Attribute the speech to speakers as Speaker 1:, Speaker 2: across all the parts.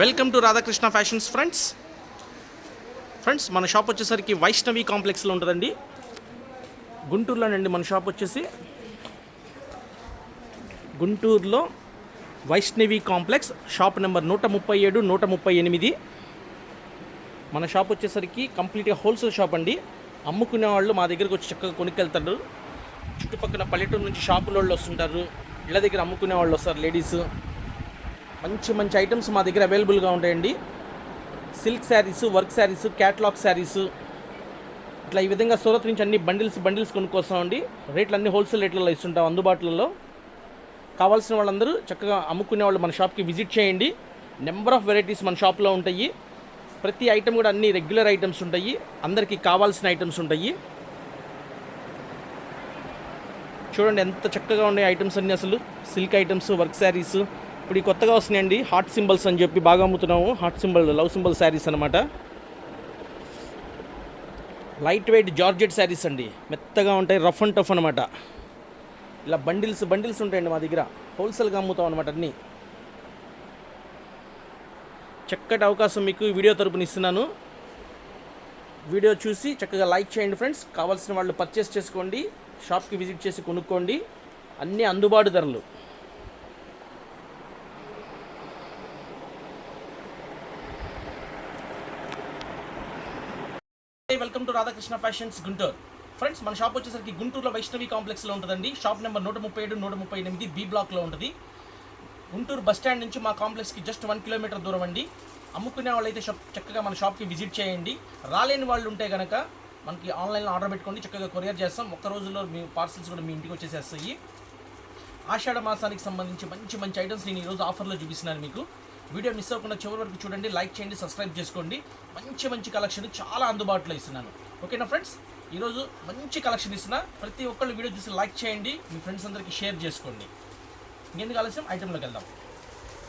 Speaker 1: Welcome to Radhakrishna fashions friends friends మన shop వచ్చేసరికి వైష్ణవి కాంప్లెక్స్లో ఉంటుందండి. గుంటూరులోనండి మన షాప్ వచ్చేసి గుంటూరులో వైష్ణవి కాంప్లెక్స్ షాప్ నెంబర్ నూట ముప్పై ఏడు నూట ముప్పై ఎనిమిది. మన షాప్ వచ్చేసరికి కంప్లీట్గా హోల్సేల్ షాప్ అండి. అమ్ముకునే వాళ్ళు మా దగ్గరకు వచ్చి చక్కగా కొనుక్కెళ్తారు. చుట్టుపక్కల పల్లెటూరు నుంచి షాపుల వాళ్ళు వస్తుంటారు. ఇళ్ళ దగ్గర అమ్ముకునే వాళ్ళు వస్తారు లేడీస్ మంచి మంచి ఐటమ్స్ మా దగ్గర అవైలబుల్గా ఉంటాయండి. Silk saris work saris catalogue saris ఇట్లా ఈ విధంగా సూరత్ నుంచి అన్ని బండిల్స్ బండిల్స్ కొనుక్కొస్తామండి. రేట్లు అన్ని హోల్సేల్ రేట్లలో ఇస్తుంటాం అందుబాటులో. కావాల్సిన వాళ్ళందరూ చక్కగా అమ్ముకునే వాళ్ళు మన షాప్కి విజిట్ చేయండి. నెంబర్ ఆఫ్ వెరైటీస్ మన షాప్లో ఉంటాయి. ప్రతి ఐటమ్ కూడా అన్ని రెగ్యులర్ ఐటమ్స్ ఉంటాయి. అందరికీ కావాల్సిన ఐటమ్స్ ఉంటాయి. చూడండి ఎంత చక్కగా ఉన్నాయి ఐటమ్స్ అన్ని అసలు. సిల్క్ ఐటమ్స్ వర్క్ శారీస్ ఇప్పుడు ఈ కొత్తగా వస్తున్నాయండి హార్ట్ సింబల్స్ అని చెప్పి బాగా అమ్ముతున్నాము. Heart symbol love symbol saris అనమాట లైట్ వెయిట్ జార్జెట్ శారీస్ అండి. మెత్తగా ఉంటాయి రఫ్ అండ్ టఫ్ అనమాట ఇలా బండిల్స్ బండిల్స్ ఉంటాయండి మా దగ్గర. హోల్సేల్గా అమ్ముతాం అనమాట అన్నీ. చక్కటి అవకాశం మీకు వీడియో తరపున ఇస్తున్నాను. వీడియో చూసి చక్కగా లైక్ చేయండి ఫ్రెండ్స్. కావాల్సిన వాళ్ళు పర్చేస్ చేసుకోండి. షాప్కి విజిట్ చేసి కొనుక్కోండి. అన్నీ అందుబాటు ధరలు welcome to Radhakrishna fashions Guntur. Friends మన షాప్ వచ్చేసరికి గుంటూరులో వైష్ణవి కాంప్లెక్స్లో ఉంటుందండి. షాప్ నెంబర్ నూట ముప్పై ఏడు నూట ముప్పై ఎనిమిది బి బ్లాక్లో ఉంటుంది. గుంటూరు బస్ స్టాండ్ నుంచి మా కాంప్లెక్స్కి జస్ట్ వన్ కిలోమీటర్ దూరం అండి. అమ్ముకునే వాళ్ళైతే షాప్ చక్కగా మన షాప్కి విజిట్ చేయండి. రాలేని వాళ్ళు ఉంటే కనుక మనకి ఆన్లైన్లో ఆర్డర్ పెట్టుకోండి చక్కగా కొరియర్ చేస్తాం. ఒక్క రోజులో మీ పార్సిల్స్ కూడా మీ ఇంటికి వచ్చేసేస్తాయి. ఆషాఢ మాసానికి సంబంధించి మంచి మంచి ఐటమ్స్ నేను ఈరోజు ఆఫర్లో చూపిస్తున్నాను మీకు. వీడియో మిస్ అవ్వకుండా చివరి వరకు చూడండి లైక్ చేయండి సబ్స్క్రైబ్ చేసుకోండి. మంచి మంచి కలెక్షన్ చాలా అందుబాటులో ఇస్తున్నాను. ఓకేనా ఫ్రెండ్స్ ఈరోజు మంచి కలెక్షన్ ఇస్తున్న ప్రతి ఒక్కళ్ళు వీడియో చూసి లైక్ చేయండి మీ ఫ్రెండ్స్ అందరికీ షేర్ చేసుకోండి. ఇంకెందుకు ఆలస్యం? ఐటెంలోకి వెళ్దాం.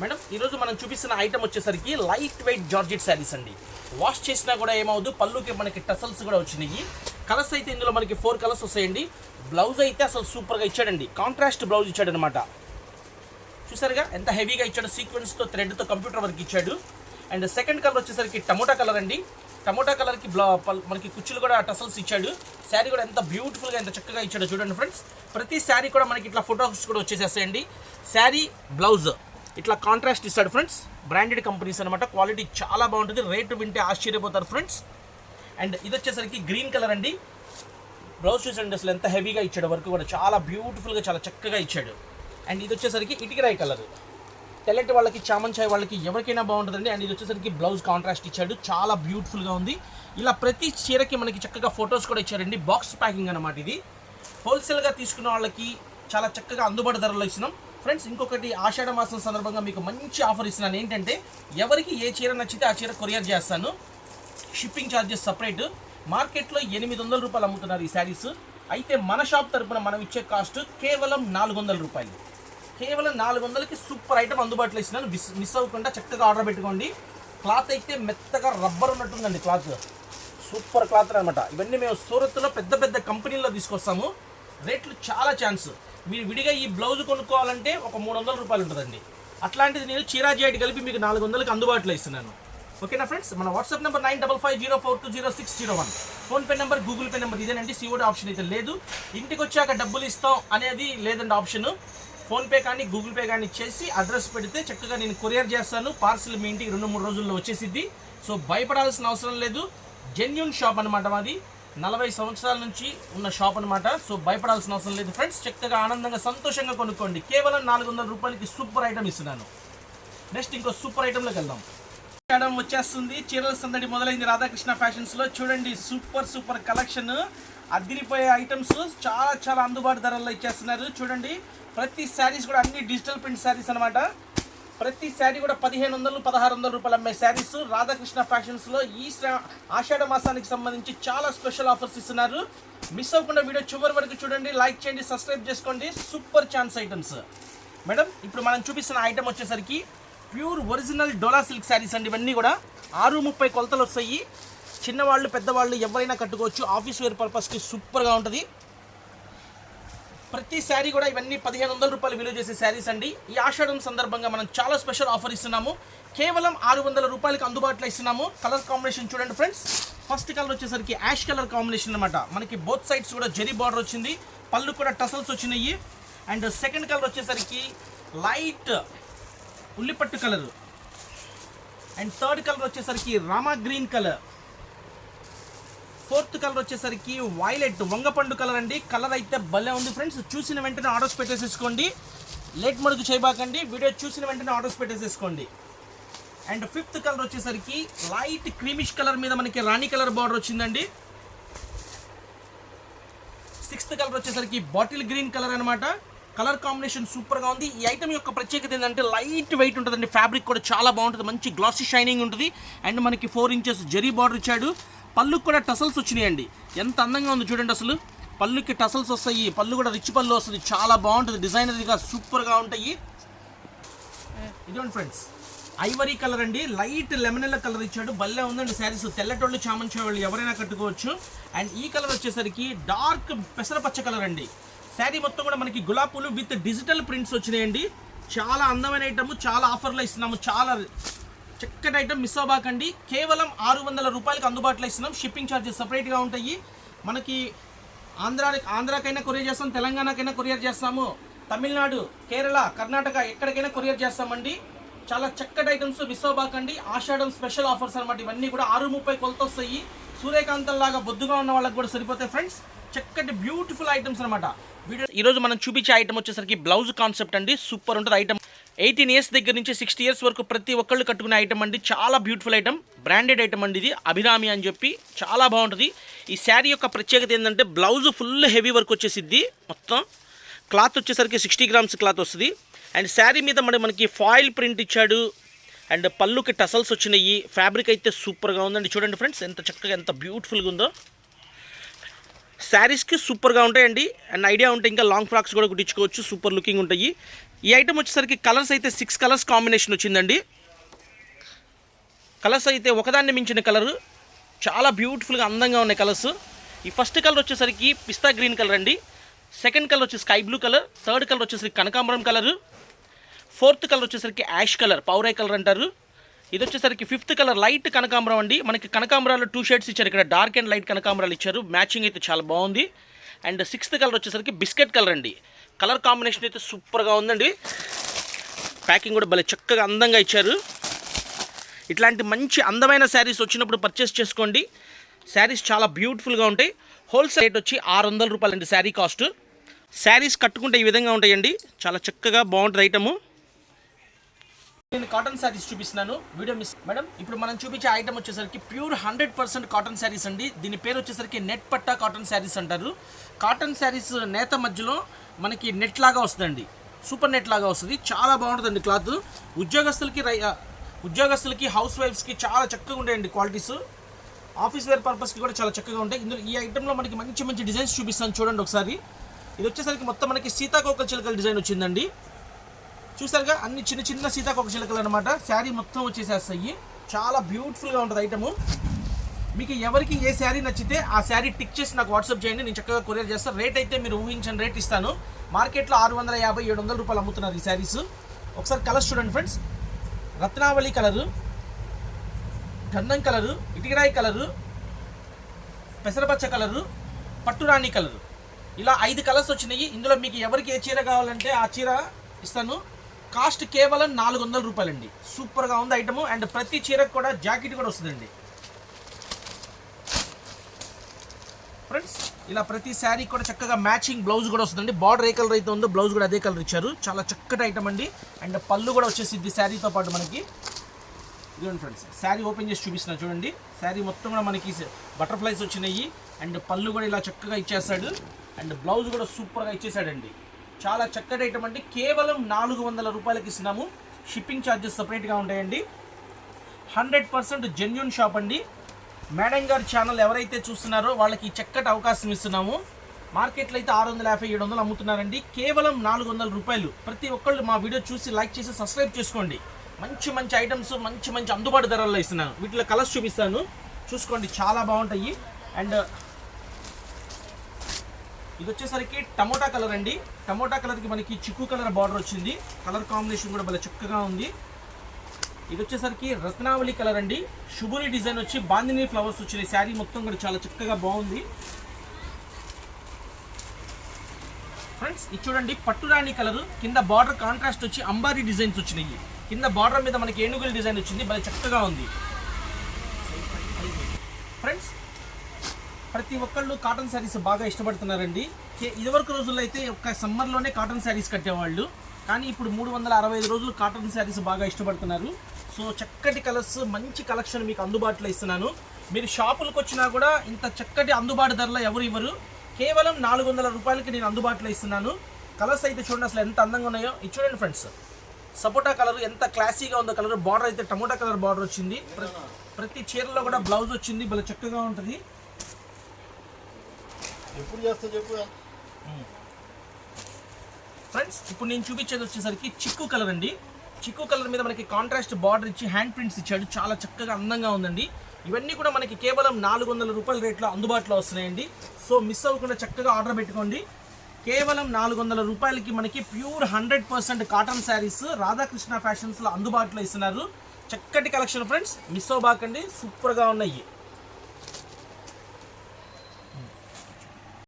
Speaker 1: మేడం ఈరోజు మనం చూపిస్తున్న ఐటమ్ వచ్చేసరికి లైట్ వెయిట్ జార్జెట్ శారీస్ అండి. వాష్ చేసినా కూడా ఏమవుదు పళ్ళుకి మనకి టసల్స్ కూడా వచ్చినాయి. కలర్స్ అయితే ఇందులో మనకి ఫోర్ కలర్స్ వస్తాయండి. బ్లౌజ్ అయితే అసలు సూపర్గా ఇచ్చాడండి. కాంట్రాస్ట్ బ్లౌజ్ ఇచ్చాడు అనమాట చూసారుగా? ఎంత హెవీగా ఇచ్చాడు సీక్వెన్స్తో థ్రెడ్తో కంప్యూటర్ వర్క్ ఇచ్చాడు. అండ్ సెకండ్ కలర్ వచ్చేసరికి టమోటా కలర్ అండి. టమోటా కలర్కి బ్లా మనకి కుచ్చులు కూడా టసల్స్ ఇచ్చాడు. శారీ కూడా ఎంత బ్యూటిఫుల్గా ఎంత చక్కగా ఇచ్చాడు చూడండి ఫ్రెండ్స్ ప్రతి శారీ కూడా మనకి ఇట్లా ఫోటోస్ కూడా వచ్చేసేసేయండి శారీ బ్లౌజ్ ఇట్లా కాంట్రాస్ట్ ఇస్తాడు ఫ్రెండ్స్ బ్రాండెడ్ కంపెనీస్ అనమాట క్వాలిటీ చాలా బాగుంటుంది. రేటు వింటే ఆశ్చర్యపోతారు ఫ్రెండ్స్ అండ్ ఇది వచ్చేసరికి గ్రీన్ కలర్ అండి. బ్లౌజ్ చూసండి అసలు ఎంత హెవీగా ఇచ్చాడు. వర్క్ కూడా చాలా బ్యూటిఫుల్గా చాలా చక్కగా ఇచ్చాడు. అండ్ ఇది వచ్చేసరికి ఇటుకరాయి కలర్ తెల్లటి వాళ్ళకి చామన్ చాయ్ వాళ్ళకి ఎవరికైనా బాగుంటుందండి. అండ్ ఇది వచ్చేసరికి బ్లౌజ్ కాంట్రాస్ట్ ఇచ్చాడు. చాలా బ్యూటిఫుల్గా ఉంది. ఇలా ప్రతి చీరకి మనకి చక్కగా ఫొటోస్ కూడా ఇచ్చారండి. బాక్స్ ప్యాకింగ్ అనమాట ఇది. హోల్సేల్గా తీసుకున్న వాళ్ళకి చాలా చక్కగా అందుబాటు ధరలో ఇస్తున్నాం. ఫ్రెండ్స్ ఇంకొకటి ఆషాఢ మాసం సందర్భంగా మీకు మంచి ఆఫర్ ఇస్తున్నాను. ఏంటంటే ఎవరికి ఏ చీర నచ్చితే ఆ చీర కొరియర్ చేస్తాను. షిప్పింగ్ ఛార్జెస్ సపరేట్ మార్కెట్లో ఎనిమిది వందల రూపాయలు అమ్ముతున్నారు ఈ శారీస్ అయితే మన షాప్ తరపున మనం ఇచ్చే కాస్ట్ కేవలం నాలుగు వందల రూపాయలు. కేవలం నాలుగు వందలకి సూపర్ ఐటమ్ అందుబాటులో ఇస్తున్నాను. మిస్ మిస్ అవ్వకుండా చక్కగా ఆర్డర్ పెట్టుకోండి. క్లాత్ అయితే మెత్తగా రబ్బర్ ఉన్నట్టుందండి క్లాత్. సూపర్ క్లాత్ అనమాట ఇవన్నీ మేము సూరత్లో పెద్ద పెద్ద కంపెనీల్లో తీసుకొస్తాము. రేట్లు చాలా ఛాన్స్. మీరు విడిగా ఈ బ్లౌజ్ కొనుక్కోవాలంటే ఒక మూడు వందల రూపాయలు ఉంటుందండి. అట్లాంటిది నేను చీరాజీ కలిపి మీకు నాలుగు వందలకి అందుబాటులో ఇస్తున్నాను. ఓకేనా ఫ్రెండ్స్? మన WhatsApp number nine double five zero four two zero six zero one. PhonePe number Google Pay number ఇదేనండి. సిఓడి ఆప్షన్ అయితే లేదు. ఇంటికి వచ్చాక డబ్బులు ఇస్తాం అనేది లేదండి ఆప్షన్ ఫోన్పే కానీ గూగుల్ పే కానీ చేసి అడ్రస్ పెడితే చక్కగా నేను కొరియర్ చేస్తాను. పార్సిల్ మీ ఇంటికి రెండు మూడు రోజుల్లో వచ్చేసిద్ది. సో భయపడాల్సిన అవసరం లేదు. జెన్యున్ షాప్ అనమాట మాది. నలభై సంవత్సరాల నుంచి ఉన్న షాప్ అనమాట సో భయపడాల్సిన అవసరం లేదు ఫ్రెండ్స్ చక్కగా ఆనందంగా సంతోషంగా కొనుక్కోండి. కేవలం నాలుగు వందల రూపాయలకి సూపర్ ఐటమ్ ఇస్తున్నాను. నెక్స్ట్ ఇంకో సూపర్ ఐటెంలోకి వెళ్దాం. మేడం వచ్చేస్తుంది. చీరల సందడి మొదలైంది. రాధాకృష్ణ ఫ్యాషన్స్లో చూడండి. Super super collection. అదిరిపోయే ఐటమ్స్ చాలా చాలా అందుబాటు ధరల్లో ఇచ్చేస్తున్నారు. చూడండి. ప్రతి శారీస్ కూడా అన్ని డిజిటల్ ప్రింట్ శారీస్ అన్నమాట. ప్రతి శారీ కూడా పదిహేను వందలు పదహారు వందల రూపాయలు అమ్మే శారీస్ రాధాకృష్ణ ఫ్యాషన్స్లో ఈ ఆషాఢ మాసానికి సంబంధించి చాలా స్పెషల్ ఆఫర్స్ ఇస్తున్నారు. మిస్ అవ్వకుండా వీడియో చివరి వరకు చూడండి. లైక్ చేయండి సబ్స్క్రైబ్ చేసుకోండి. సూపర్ ఛాన్స్ ఐటమ్స్ మేడం ఇప్పుడు మనం చూపిస్తున్న ఐటమ్ వచ్చేసరికి pure original Dola silk saris అండి ఇవన్నీ కూడా. ఆరు ముప్పై కొలతలు వస్తాయి. చిన్నవాళ్ళు పెద్దవాళ్ళు ఎవరైనా కట్టుకోవచ్చు. ఆఫీస్ వేర్ పర్పస్కి సూపర్గా ఉంటుంది. ప్రతి శారీ కూడా ఇవన్నీ పదిహేను వందల రూపాయలు విలువ చేసే శారీస్ అండి. ఈ ఆషాఢం సందర్భంగా మనం చాలా స్పెషల్ ఆఫర్ ఇస్తున్నాము. కేవలం ఆరు వందల రూపాయలకి అందుబాటులో ఇస్తున్నాము. కలర్ కాంబినేషన్ చూడండి ఫ్రెండ్స్. ఫస్ట్ కలర్ వచ్చేసరికి యాష్ కలర్ కాంబినేషన్ అనమాట మనకి బోత్ సైడ్స్ కూడా జెరీ బార్డర్ వచ్చింది. పళ్ళు కూడా టసల్స్ వచ్చినాయి. అండ్ సెకండ్ కలర్ వచ్చేసరికి లైట్ ఉల్లిపట్టు కలర్. అండ్ థర్డ్ కలర్ వచ్చేసరికి Rama green colour. Fourth colour వచ్చేసరికి వైలెట్ వంగపండు కలర్ అండి. కలర్ అయితే భలే ఉంది ఫ్రెండ్స్. చూసిన వెంటనే ఆర్డర్స్ పెట్టేసేసుకోండి. లేట్ మడుగు చేయబాకండి. వీడియో చూసిన వెంటనే ఆర్డర్స్ పెట్టేసేసుకోండి. అండ్ ఫిఫ్త్ కలర్ వచ్చేసరికి లైట్ క్రీమిష్ కలర్ మీద మనకి రాణి కలర్ బార్డర్ వచ్చిందండి. సిక్స్త్ కలర్ వచ్చేసరికి బాటిల్ గ్రీన్ కలర్ అనమాట కలర్ కాంబినేషన్ సూపర్గా ఉంది. ఈ ఐటమ్ యొక్క ప్రత్యేకత ఏంటంటే లైట్ వెయిట్ ఉంటుందండి. ఫ్యాబ్రిక్ కూడా చాలా బాగుంటుంది. మంచి గ్లాసీ షైనింగ్ ఉంటుంది. అండ్ మనకి ఫోర్ ఇంచెస్ జరీ బార్డర్ ఇచ్చాడు. పళ్ళుకు కూడా టసల్స్ వచ్చినాయండి. ఎంత అందంగా ఉంది చూడండి అసలు. పళ్ళుకి టసల్స్ వస్తాయి. పళ్ళు కూడా రిచ్ పళ్ళు వస్తుంది. చాలా బాగుంటుంది. డిజైనర్గా సూపర్గా ఉంటాయి. ఇదిగోండి ఫ్రెండ్స్. ఐవరీ కలర్ అండి. లైట్ లెమనెల్ల కలర్ ఇచ్చాడు. భలే ఉందండి శారీస్. తెల్లటోళ్ళు చామంచే వాళ్ళు ఎవరైనా కట్టుకోవచ్చు. అండ్ ఈ కలర్ వచ్చేసరికి డార్క్ పెసరపచ్చ కలర్ అండి. శారీ మొత్తం కూడా మనకి గులాబీలు విత్ డిజిటల్ ప్రింట్స్ వచ్చినాయండి. చాలా అందమైన ఐటమ్ చాలా ఆఫర్లో ఇస్తున్నాము. చాలా చక్కటి ఐటమ్ మిస్ అవ్వకండి కేవలం ఆరు వందల రూపాయలకి అందుబాటులో ఇస్తున్నాం. షిప్పింగ్ ఛార్జెస్ సపరేట్గా ఉంటాయి. మనకి ఆంధ్రా ఆంధ్రాకైనా కొరియర్ చేస్తాం తెలంగాణకైనా కొరియర్ చేస్తాము. తమిళనాడు కేరళ కర్ణాటక ఎక్కడికైనా కొరియర్ చేస్తామండి. చాలా చక్కటి ఐటమ్స్ మిస్ అవ్వకండి ఆషాఢం స్పెషల్ ఆఫర్స్ అనమాట ఇవన్నీ కూడా ఆరు ముప్పై కొలత వస్తాయి సూర్యకాంతం లాగా బొద్దుగా ఉన్న వాళ్ళకి కూడా సరిపోతాయి ఫ్రెండ్స్. చక్కటి బ్యూటిఫుల్ ఐటమ్స్ అనమాట వీడియో ఈరోజు మనం చూపించే ఐటమ్ వచ్చేసరికి బ్లౌజ్ కాన్సెప్ట్ అండి. సూపర్ ఉంటుంది ఐటమ్. ఎయిటీన్ ఇయర్స్ దగ్గర నుంచి సిక్స్టీ ఇయర్స్ వరకు ప్రతి ఒక్కళ్ళు కట్టుకునే ఐటమ్ అండి. చాలా బ్యూటిఫుల్ ఐటమ్. బ్రాండెడ్ ఐటమ్ అండి ఇది. అభిరామి అని చెప్పి చాలా బాగుంటుంది. ఈ శారీ యొక్క ప్రత్యేకత ఏంటంటే బ్లౌజ్ ఫుల్ హెవీ వర్క్ వచ్చేసిద్ది. మొత్తం క్లాత్ వచ్చేసరికి సిక్స్టీ గ్రామ్స్ క్లాత్ వస్తుంది. అండ్ శారీ మీద మరి మనకి ఫాయిల్ ప్రింట్ ఇచ్చాడు. అండ్ పళ్ళుకి టసల్స్ వచ్చినాయి. ఫ్యాబ్రిక్ అయితే సూపర్గా ఉందండి. చూడండి ఫ్రెండ్స్ ఎంత చక్కగా ఎంత బ్యూటిఫుల్గా ఉందో. శారీస్కి సూపర్గా ఉంటాయండి. అండ్ ఐడియా ఉంటే ఇంకా లాంగ్ ఫ్రాక్స్ కూడా కుట్టించుకోవచ్చు. సూపర్ లుకింగ్ ఉంటాయి. ఈ ఐటమ్ వచ్చేసరికి కలర్స్ అయితే సిక్స్ కలర్స్ కాంబినేషన్ వచ్చిందండి. కలర్స్ అయితే ఒకదాన్ని మించిన కలర్ చాలా బ్యూటిఫుల్గా అందంగా ఉన్నాయి కలర్స్ ఈ ఫస్ట్ కలర్ వచ్చేసరికి పిస్తా గ్రీన్ కలర్ అండి. సెకండ్ కలర్ వచ్చి sky blue colour third colour వచ్చేసరికి కనకాంబరం కలర్ ఫోర్త్ కలర్ వచ్చేసరికి యాష్ కలర్ పౌరాయ్ కలర్ అంటారు. ఇది వచ్చేసరికి ఫిఫ్త్ కలర్ లైట్ కనకాంబరం అండి. మనకి కనకాంబరాలు టూ షేడ్స్ ఇచ్చారు. ఇక్కడ డార్క్ అండ్ లైట్ కనకాంబరాలు ఇచ్చారు. మ్యాచింగ్ అయితే చాలా బాగుంది. అండ్ సిక్స్త్ కలర్ వచ్చేసరికి బిస్కెట్ కలర్ అండి. కలర్ కాంబినేషన్ అయితే సూపర్గా ఉందండి. ప్యాకింగ్ కూడా భలే చక్కగా అందంగా ఇచ్చారు. ఇట్లాంటి మంచి అందమైన శారీస్ వచ్చినప్పుడు పర్చేస్ చేసుకోండి. శారీస్ చాలా బ్యూటిఫుల్గా ఉంటాయి. హోల్సేల్ రేట్ వచ్చి ఆరు వందల రూపాయలు అండి శారీ కాస్ట్ శారీస్ కట్టుకుంటే ఈ విధంగా ఉంటాయండి. చాలా చక్కగా బాగుంటుంది ఐటము నేను కాటన్ శారీస్ చూపిస్తున్నాను. వీడియో మిస్ మేడం ఇప్పుడు మనం చూపించే ఐటమ్ వచ్చేసరికి pure hundred percent cotton saris అండి. దీని పేరు వచ్చేసరికి నెట్ పట్టా కాటన్ శారీస్ అంటారు. కాటన్ శారీస్ నేత మధ్యలో మనకి నెట్ లాగా వస్తుందండి. సూపర్ నెట్ లాగా వస్తుంది. చాలా బాగుంటుందండి క్లాత్ ఉద్యోగస్తులకి రై ఉద్యోగస్తులకి హౌస్ వైఫ్స్కి చాలా చక్కగా ఉంటాయండి క్వాలిటీస్ ఆఫీస్ వేర్ పర్పస్కి కూడా చాలా చక్కగా ఉంటాయి. ఇందులో ఈ ఐటెంలో మనకి మంచి మంచి డిజైన్స్ చూపిస్తాను చూడండి ఒకసారి. ఇది వచ్చేసరికి మొత్తం మనకి సీతాకోక చిలకల డిజైన్ వచ్చిందండి. చూసారుగా అన్ని చిన్న చిన్న సీతాకోకచిలుకలు అనమాట శారీ మొత్తం వచ్చేసేస్తాయి. చాలా బ్యూటిఫుల్గా ఉంటుంది ఐటము మీకు ఎవరికి ఏ శారీ నచ్చితే ఆ శారీ టిక్ చేసి నాకు వాట్సాప్ చేయండి నేను చక్కగా కొరియర్ చేస్తాను రేట్ అయితే మీరు ఊహించిన రేట్ ఇస్తాను. మార్కెట్లో ఆరు వందల యాభై ఏడు వందల రూపాయలు అమ్ముతున్నారు ఈ శారీస్. ఒకసారి కలర్స్ చూడండి ఫ్రెండ్స్ రత్నావళి కలరు గంధం కలరు ఇటికిరాయి కలరు పెసరపచ్చ కలరు పట్టురాణి కలరు ఇలా ఐదు కలర్స్ వచ్చినాయి. ఇందులో మీకు ఎవరికి ఏ చీర కావాలంటే ఆ చీర ఇస్తాను. కాస్ట్ కేవలం నాలుగు వందల రూపాయలండి. సూపర్గా ఉంది ఐటమ్. అండ్ ప్రతి చీరకు కూడా జాకెట్ కూడా వస్తుందండి. ఫ్రెండ్స్ ఇలా ప్రతి శారీ కూడా చక్కగా మ్యాచింగ్ బ్లౌజ్ కూడా వస్తుందండి. బార్డర్ ఏ కలర్ అయితే ఉందో బ్లౌజ్ కూడా అదే కలర్ ఇచ్చారు. చాలా చక్కటి ఐటమ్ అండి. అండ్ పళ్ళు కూడా వచ్చేసింది శారీతో పాటు మనకి. ఇదిగోండి ఫ్రెండ్స్ శారీ ఓపెన్ చేసి చూపిస్తున్నా చూడండి. శారీ మొత్తం కూడా మనకి బటర్ఫ్లైస్ వచ్చినాయి. అండ్ పళ్ళు కూడా ఇలా చక్కగా ఇచ్చేస్తాడు. అండ్ బ్లౌజ్ కూడా సూపర్గా ఇచ్చేసాడండి. చాలా చక్కటి కేవలం నాలుగు వందల రూపాయలకి ఇస్తున్నాము షిప్పింగ్ ఛార్జెస్ సపరేట్గా ఉంటాయండి. హండ్రెడ్ పర్సెంట్ జెన్యున్ షాప్ అండి. మేడం గారి ఛానల్ ఎవరైతే చూస్తున్నారో వాళ్ళకి చక్కటి అవకాశం ఇస్తున్నాము. మార్కెట్లో అయితే ఆరు వందల యాభై ఏడు వందలు అమ్ముతున్నారండి. కేవలం నాలుగు వందల రూపాయలు. ప్రతి ఒక్కళ్ళు మా వీడియో చూసి లైక్ చేసి సబ్స్క్రైబ్ చేసుకోండి. మంచి మంచి ఐటమ్స్ మంచి మంచి అందుబాటు ధరల్లో ఇస్తున్నాను. వీటిలో కలర్స్ చూపిస్తాను. చూసుకోండి చాలా బాగుంటాయి. అండ్ ఇది వచ్చేసరికి టమోటా కలర్ అండి. టమోటా కలర్కి మనకి చిక్కు కలర్ బార్డర్ వచ్చింది. కలర్ కాంబినేషన్ కూడా భలే చక్కగా ఉంది. ఇది వచ్చేసరికి రత్నావళి కలర్ అండి. శుభుని డిజైన్ వచ్చి బాందిని ఫ్లవర్స్ వచ్చినాయి. శారీ మొత్తం కూడా చాలా చక్కగా బాగుంది. ఫ్రెండ్స్ ఇది చూడండి పట్టురాణి కలర్. కింద బార్డర్ కాంట్రాస్ట్ వచ్చి అంబారీ డిజైన్స్ వచ్చినాయి. కింద బార్డర్ మీద మనకి ఏనుగుల డిజైన్ వచ్చింది. భలే చక్కగా ఉంది. ఫ్రెండ్స్ ప్రతి ఒక్కళ్ళు కాటన్ శారీస్ బాగా ఇష్టపడుతున్నారండి. ఇదివరకు రోజుల్లో అయితే ఒక సమ్మర్లోనే కాటన్ శారీస్ కట్టేవాళ్ళు. కానీ ఇప్పుడు మూడు వందల అరవై ఐదు రోజులు కాటన్ శారీస్ బాగా ఇష్టపడుతున్నారు. సో చక్కటి కలర్స్ మంచి కలెక్షన్ మీకు అందుబాటులో ఇస్తున్నాను. మీరు షాపులకు వచ్చినా కూడా ఇంత చక్కటి అందుబాటు ధరలో ఎవరు ఇవ్వరు. కేవలం నాలుగు వందల రూపాయలకి నేను అందుబాటులో ఇస్తున్నాను. కలర్స్ అయితే చూడండి అసలు ఎంత అందంగా ఉన్నాయో. ఇది చూడండి ఫ్రెండ్స్. సపోటా కలర్ ఎంత క్లాసీగా ఉందో కలర్. బార్డర్ అయితే టమోటా కలర్ బార్డర్ వచ్చింది. ప్రతి చీరలో కూడా బ్లౌజ్ వచ్చింది. భలే చక్కగా ఉంటుంది.
Speaker 2: ఎప్పుడు చేస్తా చెప్పు.
Speaker 1: ఫ్రెండ్స్ ఇప్పుడు నేను చూపించేది వచ్చేసరికి చిక్కు కలర్ అండి. చిక్కు కలర్ మీద మనకి కాంట్రాస్ట్ బార్డర్ ఇచ్చి హ్యాండ్ ప్రింట్స్ ఇచ్చాడు. చాలా చక్కగా అందంగా ఉందండి. ఇవన్నీ కూడా మనకి కేవలం నాలుగు వందల రూపాయల రేట్లో అందుబాటులో వస్తున్నాయండి. సో మిస్ అవ్వకుండా చక్కగా ఆర్డర్ పెట్టుకోండి. కేవలం నాలుగు వందల రూపాయలకి మనకి pure hundred percent cotton saris Radhakrishna ఫ్యాషన్స్లో అందుబాటులో ఇస్తున్నారు. చక్కటి కలెక్షన్ ఫ్రెండ్స్ మిస్ అవ్వబాకండి. సూపర్గా ఉన్నాయి.